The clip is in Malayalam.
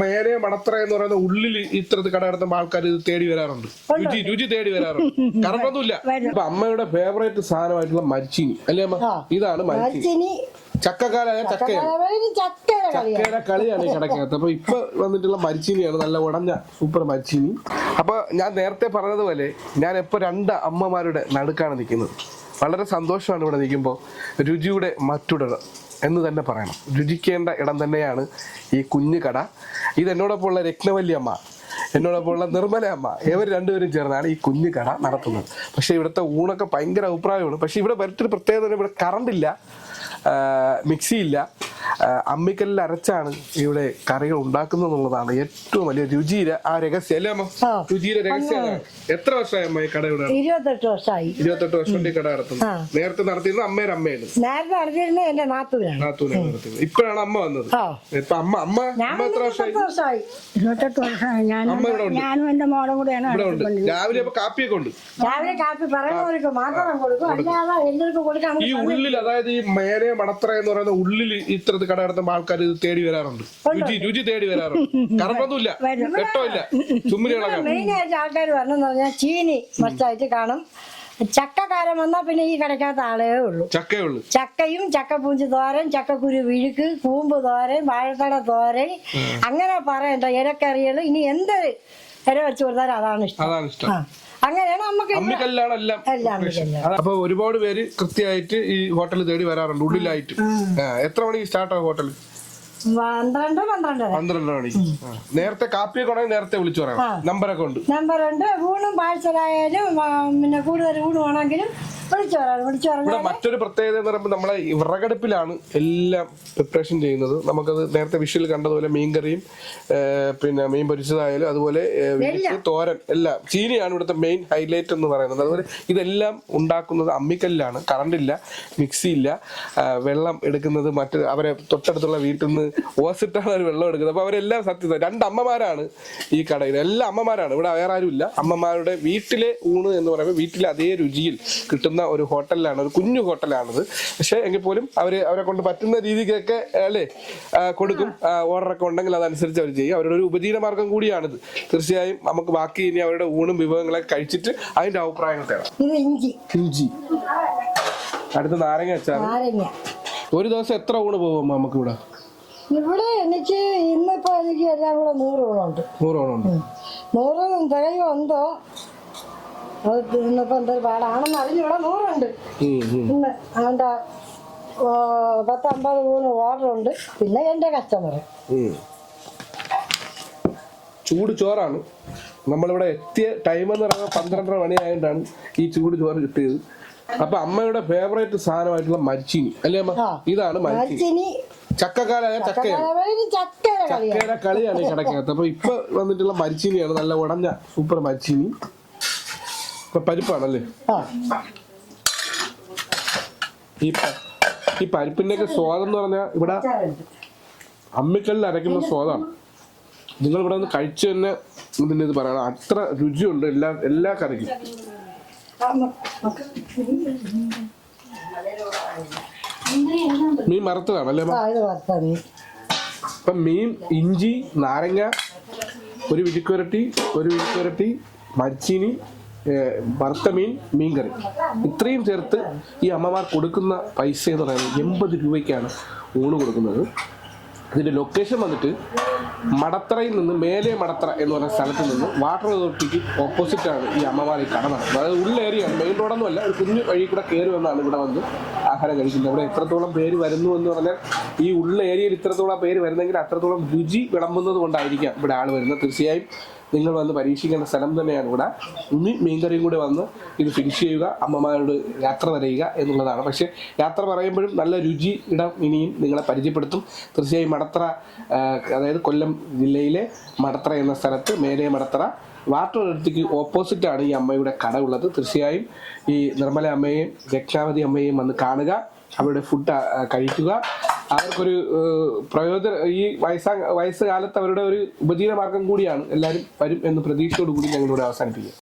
മേലെ മണത്തറ എന്ന് പറയുന്ന ഉള്ളിൽ ഇത്തരത്തിൽ കട നടത്തുമ്പോൾ ആൾക്കാർ ഇത് തേടി വരാറുണ്ട്. രുചി രുചി തേടി വരാറുണ്ട്. കറണ്ടൊന്നുമില്ല. ഇപ്പൊ അമ്മയുടെ ഫേവറേറ്റ് സാധനമായിട്ടുള്ള മരിച്ചിനി. അല്ലേ അമ്മ. ഇതാണ് മരിച്ചീനി. ചക്കക്കാലായ ചക്കയാണ്. ചക്കയുടെ കളിയാണ്. ഈ കടക്കകത്ത്. അപ്പൊ ഇപ്പൊ വന്നിട്ടുള്ള മരിച്ചീനിയാണ് നല്ല ഉടഞ്ഞ സൂപ്പർ മരിച്ചീനി. അപ്പൊ ഞാൻ നേരത്തെ പറഞ്ഞതുപോലെ ഞാൻ ഇപ്പൊ രണ്ട് അമ്മമാരുടെ നടുക്കാണ് നിൽക്കുന്നത്. വളരെ സന്തോഷമാണ് ഇവിടെ നിൽക്കുമ്പോൾ രുചിയുടെ മറ്റുടർ എന്ന് തന്നെ പറയണം. രുചിക്കേണ്ട ഇടം തന്നെയാണ് ഈ കുഞ്ഞു കട. ഇത് എന്നോടൊപ്പം ഉള്ള രത്നവല്ലി അമ്മ എന്നോടൊപ്പം ഉള്ള നിർമ്മല അമ്മ ഇവർ രണ്ടുപേരും ചേർന്നാണ് ഈ കുഞ്ഞു കട നടത്തുന്നത്. പക്ഷേ ഇവിടുത്തെ ഊണൊക്കെ ഭയങ്കര അഭിപ്രായമാണ്. പക്ഷേ ഇവിടെ വരട്ടൊരു പ്രത്യേകത ഇവിടെ കറണ്ട് ഇല്ല. മിക്സി ഇല്ല അമ്മിക്കല്ലിൽ അരച്ചാണ് ഇവിടെ കറികൾ ഉണ്ടാക്കുന്നത് എന്നുള്ളതാണ് ഏറ്റവും വലിയ രുചിയുടെ ആ രഹസ്യം. അല്ലേ അമ്മ? രുചിയിലെ രുചിയുടെ രഹസ്യം എത്ര വർഷമായി അമ്മ ഈ കട ഇവിടെ? ഇരുപത്തെട്ട് വർഷമായി. ഇരുപത്തെട്ട് വർഷം കൊണ്ട് ഈ കട നടത്തുന്നത്. നേരത്തെ നടത്തിയിരുന്നത് അമ്മയുടെ അമ്മയാണ്. നേരത്തെ നടത്തിയിരുന്നത് എന്റെ നാത്തൂരാണ് നാത്തൂനാണ് നടത്തിയത് ഇപ്പോഴാണ് അമ്മ വന്നത്. ഇപ്പൊ അമ്മ അമ്മ അമ്മ എത്ര വർഷമായി? ഇരുപത്തെട്ട് വർഷമായി. ഞാനും അമ്മ ഇവിടെ ഉണ്ട്. ഞാനും എന്റെ മോളും കൂടെയാണ് രാവിലെ അപ്പൊ കാപ്പിയൊക്കെ ഉണ്ട്. രാവിലെ കാപ്പി പറയുന്നവർക്ക് മാത്രം കൊടുക്കും. അല്ലാതെ എല്ലാവർക്കും കൊടുക്കാൻ ഈ ഉള്ളിൽ അതായത് ഈ മേലെ മണത്തറ എന്ന് പറയുന്ന ഉള്ളിൽ ഇത്തരത്തിൽ കട നടത്തുമ്പോൾ ആൾക്കാർ ഇത് തേടി വരാറുണ്ട്. രുചി രുചി തേടി വരാറുണ്ട്. കറണ്ടൊന്നുമില്ല. വെട്ടമില്ല ചുമ്മിനികളൊക്കെ മെയിൻ ആയിട്ട് ആൾക്കാർ വരണമെന്ന് പറഞ്ഞാൽ ചീനി മസ്റ്റായിട്ട് കാണും. ചക്കക്കാലം വന്നാൽ പിന്നെ ഈ കിടക്കാത്ത ആളേ ഉള്ളൂ. ചക്കയുള്ളു ചക്കയും ചക്കപ്പൂഞ്ചി തോരൻ ചക്കക്കുരു വിഴുക്ക് കൂമ്പ് തോരൻ വാഴത്തട തോരൻ. അങ്ങനെ പറയണ്ട ഇരക്കറികൾ ഇനി എന്ത് ഇര വെച്ച് കൊടുത്താലും അതാണ് ഇഷ്ടം. അതാണ് ഇഷ്ടം. അങ്ങനെയാണ് അമ്മിക്കല്ലാണ് എല്ലാം അപ്പൊ ഒരുപാട് പേര് കൃത്യമായിട്ട് ഈ ഹോട്ടലിൽ തേടി വരാറുണ്ട് ഉള്ളിലായിട്ട്. എത്ര മണിക്ക് സ്റ്റാർട്ട് ആവും ഹോട്ടൽ പന്ത്രണ്ട് പന്ത്രണ്ടര. പന്ത്രണ്ട് മണിക്ക് ആ. നേരത്തെ കാപ്പിയൊക്കെ ഉണ്ടെങ്കിൽ നേരത്തെ വിളിച്ചു പറയാം. നമ്പറൊക്കെ ഉണ്ട്. നമ്പറുണ്ട്. ഊണും പാഴ്സലായാലും പിന്നെ കൂടുതൽ ഊണ് ഇവിടെ മറ്റൊരു പ്രത്യേകത എന്ന് പറയുമ്പോൾ നമ്മളെ ഈ വിറകടുപ്പിലാണ് എല്ലാം പ്രിപ്പറേഷൻ ചെയ്യുന്നത്. നമുക്കത് നേരത്തെ വിഷയിൽ കണ്ടതുപോലെ മീൻകറിയും പിന്നെ മീൻ പൊരിച്ചതായാലും അതുപോലെ തോരൻ എല്ലാം. ചീനിയാണ് ഇവിടുത്തെ മെയിൻ ഹൈലൈറ്റ് എന്ന് പറയുന്നത്. അതുപോലെ ഇതെല്ലാം ഉണ്ടാക്കുന്നത് അമ്മിക്കല്ലിലാണ് കറണ്ടില്ല മിക്സി ഇല്ല. ആ, വെള്ളം എടുക്കുന്നത് മറ്റ് അവരെ തൊട്ടടുത്തുള്ള വീട്ടിൽ നിന്ന് ഓസിട്ടാണ് അവർ വെള്ളം എടുക്കുന്നത്. അപ്പോൾ അവരെല്ലാം സത്യം രണ്ട് അമ്മമാരാണ് ഈ കടയിൽ. എല്ലാ അമ്മമാരാണ്. ഇവിടെ വേറെ ആരും ഇല്ല അമ്മമാരുടെ വീട്ടിലെ ഊണ് എന്ന് പറയുമ്പോൾ വീട്ടിലെ അതേ രുചിയിൽ കിട്ടുന്ന ഒരു ഹോട്ടലിലാണ് ഒരു കുഞ്ഞു ഹോട്ടലാണത്. പക്ഷെ എങ്കിൽ പോലും അവർ അവരെ കൊണ്ട് പറ്റുന്ന രീതിക്കൊക്കെ അല്ലേ കൊടുക്കും. ഓർഡറൊക്കെ ഉണ്ടെങ്കിൽ അതനുസരിച്ച് അവർ ചെയ്യും. അവരുടെ ഒരു ഉപജീവന മാർഗം കൂടിയാണിത്. തീർച്ചയായും നമുക്ക് ബാക്കി ഇനി അവരുടെ ഊണും വിഭവങ്ങളൊക്കെ കഴിച്ചിട്ട് അതിന്റെ അഭിപ്രായങ്ങൾ തേടാം. ഇഞ്ചി. അടുത്ത നാരങ്ങ വെച്ചാൽ നാരങ്ങ. ഒരു ദിവസം എത്ര ഊണ് പോകും നമുക്ക് ഇവിടെ ഇവിടെ എനിക്ക് ഇന്നിപ്പോ എനിക്ക് എല്ലാം കൂടെ നൂറ് ഊണുണ്ട്. നൂറ് ഊണുണ്ട്. നൂറ് തികയോ എന്തോ? അത് ഇന്നിപ്പോ എന്തൊരു പാടാണെന്ന് അറിഞ്ഞൂടെ നൂറുണ്ട്. ഇന്ന് അവന്റെ പത്തമ്പത് ഊണ് ഓർഡറുണ്ട്. പിന്നെ എന്റെ കസ്റ്റമർ ചൂട് ചോറാണ്. നമ്മളിവിടെ എത്തിയ ടൈം എന്ന് പറയുന്നത് പന്ത്രണ്ടര മണിയായതുകൊണ്ടാണ് ഈ ചൂട് ചോറ് കിട്ടിയത്. അപ്പൊ അമ്മയുടെ ഫേവറേറ്റ് സാധനമായിട്ടുള്ള മരിച്ചിനി. അല്ലേ അമ്മ? ഇതാണ് മരിച്ചിനി. ചക്കക്കാലായ ചക്കയാണ്. ചക്കയുടെ കളിയാണ്. ഈ കിടക്കകത്ത് അപ്പൊ ഇപ്പൊ വന്നിട്ടുള്ള മരിച്ചിനിയാണ്. നല്ല ഉടഞ്ഞ സൂപ്പർ മരിച്ചീനി. പരിപ്പാണല്ലേ? ആ. ഈ ഈ പരിപ്പിന്റെ ഒക്കെ സ്വാദം എന്ന് പറഞ്ഞാൽ ഇവിടെ. അമ്മിക്കല്ലിൽ അരയ്ക്കുന്ന സ്വാദാണ്. നിങ്ങൾ ഇവിടെ നിന്ന് കഴിച്ചു തന്നെ ഇതിന്റെ ഇത് പറയണം. അത്ര രുചിയുണ്ട് എല്ലാ എല്ലാ കറിക്കും. മീൻ മറത്തതാണ് അല്ലേ മീൻ. ഇഞ്ചി നാരങ്ങ ഒരു വിഴുക്കുരട്ടി ഒരു വിഴുക്കുരട്ടി മരിച്ചീനി വറുത്ത മീൻ മീൻകറി. ഇത്രയും ചേർത്ത് ഈ അമ്മമാർ കൊടുക്കുന്ന പൈസ എന്ന് പറയുന്നത് എൺപത് രൂപയ്ക്കാണ് ഊണ് കൊടുക്കുന്നത്. ഇതിന്റെ ലൊക്കേഷൻ വന്നിട്ട് മടത്തറയിൽ നിന്ന് മേലെ മടത്തറ എന്ന് പറയുന്ന സ്ഥലത്ത് നിന്ന് വാട്ടർ അതോറിറ്റിക്ക് ഓപ്പോസിറ്റാണ് ഈ അമ്മമാർ ഈ കട നടക്കുന്നത് അതായത് ഉള്ള ഏരിയയാണ് മെയിൻ റോഡൊന്നും അല്ല ഒരു കുഞ്ഞു വഴി കൂടെ കയറി വന്നാണ് ഇവിടെ വന്ന് ആഹാരം കഴിക്കുന്നത്. ഇവിടെ എത്രത്തോളം പേര് വരുന്നു എന്ന് പറഞ്ഞാൽ ഈ ഉള്ള ഏരിയയിൽ ഇത്രത്തോളം പേര് വരുന്നെങ്കിൽ അത്രത്തോളം രുചി വിളമ്പുന്നത് കൊണ്ടായിരിക്കാം ഇവിടെ ആൾ വരുന്നത്. തീർച്ചയായും നിങ്ങൾ വന്ന് പരീക്ഷിക്കേണ്ട സ്ഥലം തന്നെയാണ് ഇവിടെ. ഇനി മീൻകറിയും കൂടെ വന്ന് ഇത് ഫിനിഷ് ചെയ്യുക അമ്മമാരോട് യാത്ര പറയുക എന്നുള്ളതാണ്. പക്ഷേ യാത്ര പറയുമ്പോഴും നല്ല രുചി ഇടം ഇനിയും നിങ്ങളെ പരിചയപ്പെടുത്തും. തീർച്ചയായും മടത്തറ അതായത് കൊല്ലം ജില്ലയിലെ മടത്തറ എന്ന സ്ഥലത്ത് മേലെ മടത്തറ അടുത്തേക്ക് ഓപ്പോസിറ്റാണ് ഈ അമ്മയുടെ കട ഉള്ളത്. തീർച്ചയായും ഈ നിർമ്മല അമ്മയെയും രക്ഷാവതി അമ്മയെയും വന്ന് കാണുക അവരുടെ ഫുഡ് കഴിക്കുക. അവർക്കൊരു പ്രയോജന ഈ വയസ്സാ വയസ്സുകാലത്ത് അവരുടെ ഒരു ഉപജീവന മാർഗം കൂടിയാണ് എല്ലാവരും വരും എന്ന് പ്രതീക്ഷയോടുകൂടി ഞങ്ങളിവിടെ അവസാനിപ്പിക്കുക